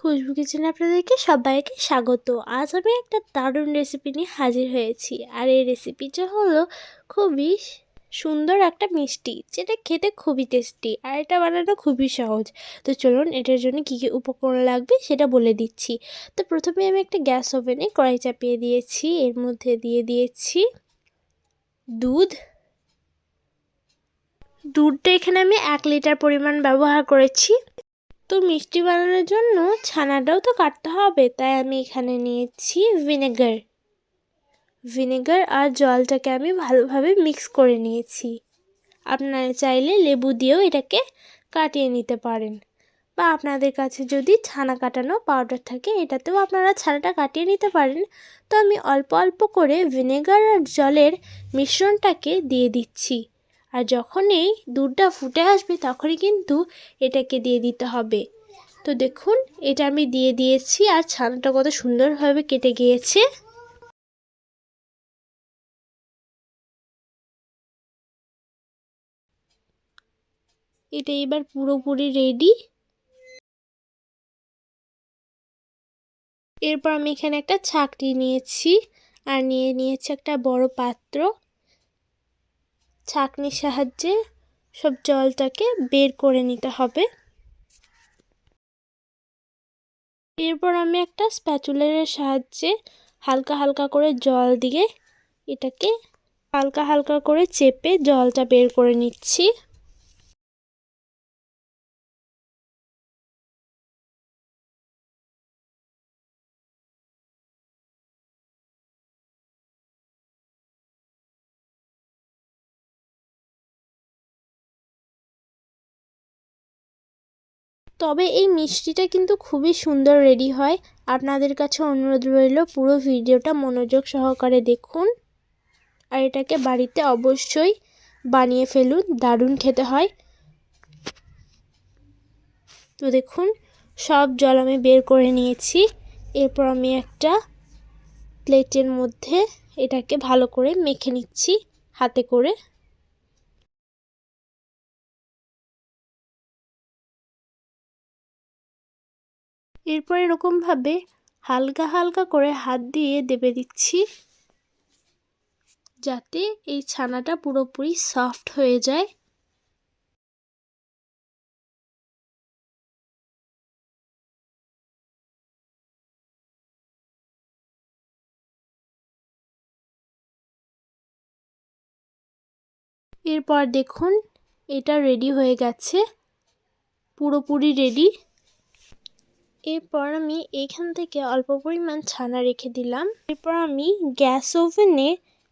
খুশবু কিচেনে আপনাদেরকে সবাইকে স্বাগত। আজ আমি একটা দারুণ রেসিপি নিয়ে হাজির হয়েছি। আর এই রেসিপিটা হলো খুবই সুন্দর একটা মিষ্টি, যেটা খেতে খুবই টেস্টি আর এটা বানানো খুবই সহজ। তো চলুন, এটার জন্য কী কী উপকরণ লাগবে সেটা বলে দিচ্ছি। তো প্রথমে আমি একটা গ্যাস ওভেনে কড়াই চাপিয়ে দিয়েছি। এর মধ্যে দিয়ে দিয়েছি দুধ। দুধটা এখানে আমি এক লিটার পরিমাণ ব্যবহার করেছি। তো মিষ্টি বানানোর জন্য ছানাটাও তো কাটতে হবে, তাই আমি এখানে নিয়েছি ভিনেগার। ভিনেগার আর জলটাকে আমি ভালোভাবে মিক্স করে নিয়েছি। আপনারা চাইলে লেবু দিয়েও এটাকে কাটিয়ে নিতে পারেন। বা আপনাদের কাছে যদি ছানা কাটানো পাউডার থাকে, এটাতেও আপনারা ছানাটা কাটিয়ে নিতে পারেন। তো আমি অল্প অল্প করে ভিনেগার আর জলের মিশ্রণটাকে দিয়ে দিচ্ছি। আর যখন এই দুধটা ফুটে আসবে তখনই কিন্তু এটাকে দিয়ে দিতে হবে। তো দেখুন, এটা আমি দিয়ে দিয়েছি আর ছানাটা কত সুন্দরভাবে কেটে গিয়েছে। এটা এবার পুরোপুরি রেডি এরপর আমি এখানে একটা ছাকনি নিয়েছি আর নিয়ে নিয়েছি একটা বড় পাত্র। ছাকনির সাহায্যে সব জলটাকে বের করে নিতে হবে। এরপর আমি একটা স্প্যাচুলারের সাহায্যে হালকা হালকা করে জল দিয়ে এটাকে হালকা হালকা করে চেপে জলটা বের করে নিচ্ছি। তবে এই মিষ্টিটা কিন্তু খুবই সুন্দর রেডি হয়। আপনাদের কাছে অনুরোধ রইল পুরো ভিডিওটা মনোযোগ সহকারে দেখুন। আর এটাকে বাড়িতে অবশ্যই বানিয়ে ফেলুন, দারুণ খেতে হয়। তো দেখুন, সব জল আমি বের করে নিয়েছি। এরপর আমি একটা প্লেটের মধ্যে এটাকে ভালো করে মেখে নিচ্ছি, হাতে করে। এরপর এরকমভাবে হালকা হালকা করে হাত দিয়ে দেবে দিচ্ছি, যাতে এই ছানাটা পুরোপুরি সফট হয়ে যায়। এরপর দেখুন, এটা রেডি হয়ে গেছে, পুরোপুরি রেডি এরপর আমি এখান থেকে অল্প পরিমাণ ছানা রেখে দিলাম। এরপর আমি গ্যাস ওভেনে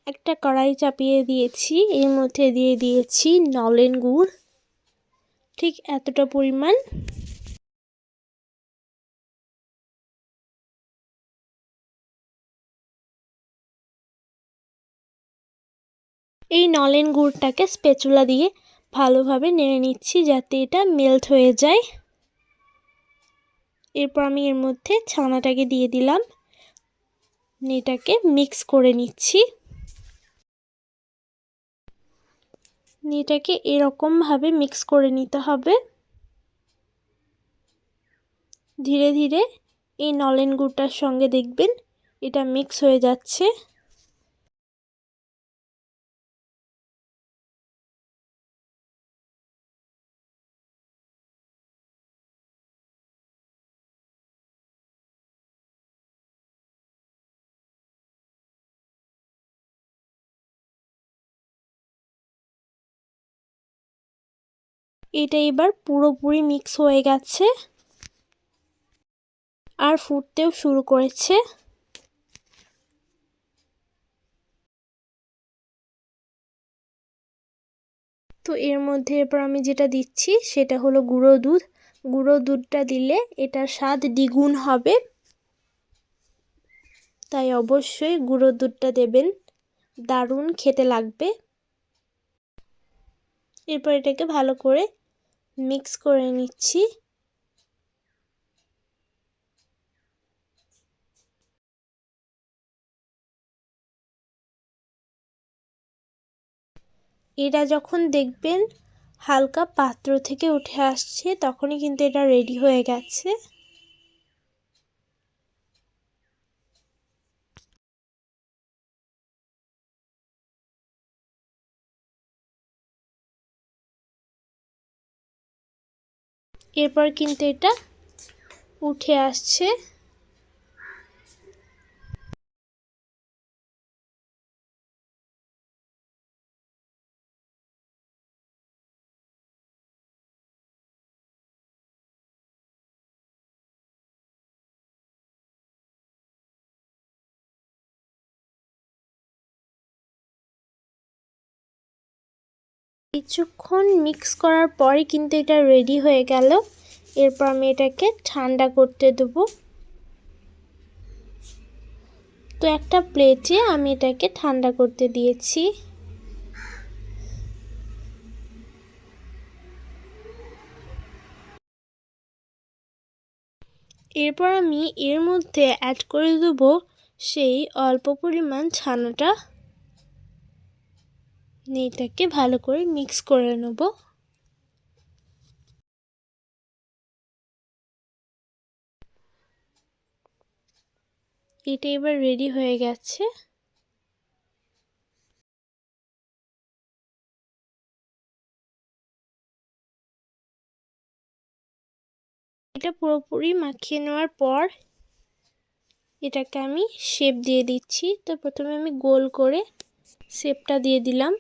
একটা কড়াই চাপিয়ে দিয়েছি। এর মধ্যে দিয়ে দিয়েছি নলেন গুড়। ঠিক এতটা পরিমাণ। এই নলেন গুড়টাকে স্পেচুলা দিয়ে ভালোভাবে নেড়ে নিচ্ছি যাতে এটা মেল্ট হয়ে যায়। এরপর আমি এর মধ্যে ছানাটাকে দিয়ে দিলাম। এটাকে মিক্স করে নিচ্ছি। এটাকে এরকমভাবে মিক্স করে নিতে হবে। ধীরে ধীরে এই নলেন গুড়টার সঙ্গে দেখবেন এটা মিক্স হয়ে যাচ্ছে। এটা এবার পুরোপুরি মিক্স হয়ে গেছে। আর ফুটতেও শুরু করেছে। তো এর মধ্যে এরপর আমি যেটা দিচ্ছি, সেটা হলো গুঁড়ো দুধ। গুঁড়ো দুধটা দিলে এটার স্বাদ দ্বিগুণ হবে। তাই অবশ্যই গুঁড়ো দুধটা দেবেন। দারুণ খেতে লাগবে। এরপর এটাকে ভালো করে মিক্স করে নিচ্ছি। এটা যখন দেখবেন হালকা পাত্র থেকে উঠে আসছে, তখনই কিন্তু এটা রেডি হয়ে গেছে। এরপর কিন্তু এটা উঠে আসছে। কিছুক্ষণ মিক্স করার পরে কিন্তু এটা রেডি হয়ে গেল। এরপর আমি এটাকে ঠান্ডা করতে দেবো। তো একটা প্লেটে আমি এটাকে ঠান্ডা করতে দিয়েছি। এরপর আমি এর মধ্যে অ্যাড করে দেবো সেই অল্প পরিমাণ ছানাটা। এটাকে ভালো করে মিক্স করে নেব। এটা এবার রেডি হয়ে গেছে। এটা পুরোপুরি মাখিয়ে নেওয়ার পর এটাকে আমি শেপ দিয়ে দিচ্ছি। তো প্রথমে আমি গোল করে শেপটা দিয়ে দিলাম।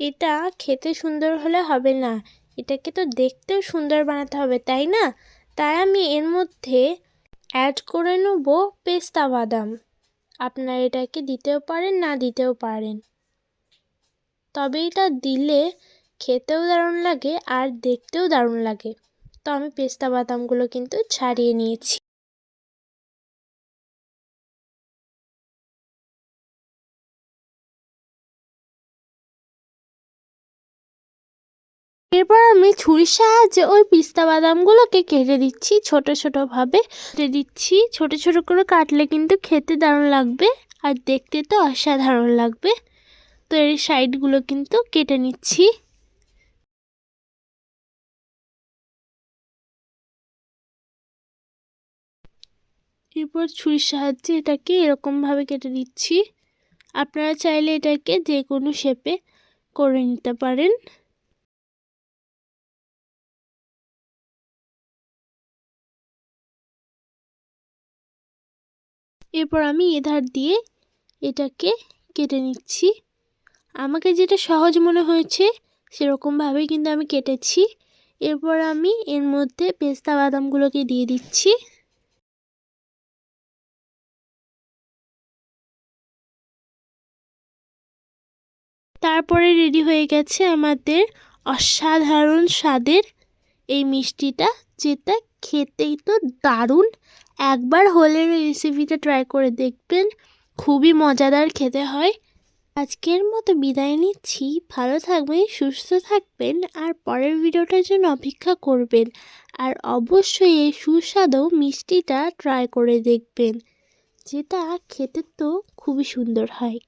এটা খেতে সুন্দর হলে হবে না। এটাকে তো দেখতেও সুন্দর বানাতে হবে, তাই না? তাই আমি এর মধ্যে অ্যাড করে নেব পেস্তা বাদাম। আপনারা এটাকে দিতেও পারেন, না দিতেও পারেন। তবে এটা দিলে খেতেও দারুণ লাগে আর দেখতেও দারুণ লাগে। তো আমি পেস্তা বাদামগুলো কিন্তু ছাড়িয়ে নিয়েছি। এরপর আমি ছুরির সাহায্যে ওই পিস্তা বাদামগুলোকে কেটে দিচ্ছি ছোট ছোটোভাবে কেটে দিচ্ছি, ছোট ছোট করে কাটলে কিন্তু খেতে দারুণ লাগবে আর দেখতে তো অসাধারণ লাগবে। তো এর সাইডগুলো কিন্তু কেটে নিচ্ছি। এরপর ছুরির সাহায্যে এটাকে এরকমভাবে কেটে দিচ্ছি। আপনারা চাইলে এটাকে যে কোনো শেপে করে নিতে পারেন। এরপর আমি এধার দিয়ে এটাকে কেটে নিচ্ছি। আমাকে যেটা সহজ মনে হয়েছে সেরকমভাবেই কিন্তু আমি কেটেছি। এরপর আমি এর মধ্যে পেস্তা বাদামগুলোকে দিয়ে দিচ্ছি। তারপরে রেডি হয়ে গেছে আমাদের অসাধারণ স্বাদের এই মিষ্টিটা, যেটা খেতেই তো দারুণ। একবার হলে রেসিপিটা ট্রাই করে দেখবেন। খুবই মজাদার খেতে হয়। আজকের মতো বিদায় নিচ্ছি। ভালো থাকবেন, সুস্থ থাকবেন, আর পরের ভিডিওটার জন্য অপেক্ষা করবেন। আর অবশ্যই এই সুস্বাদু মিষ্টিটা ট্রাই করে দেখবেন। যেটা খেতে তো খুবই সুন্দর হয়।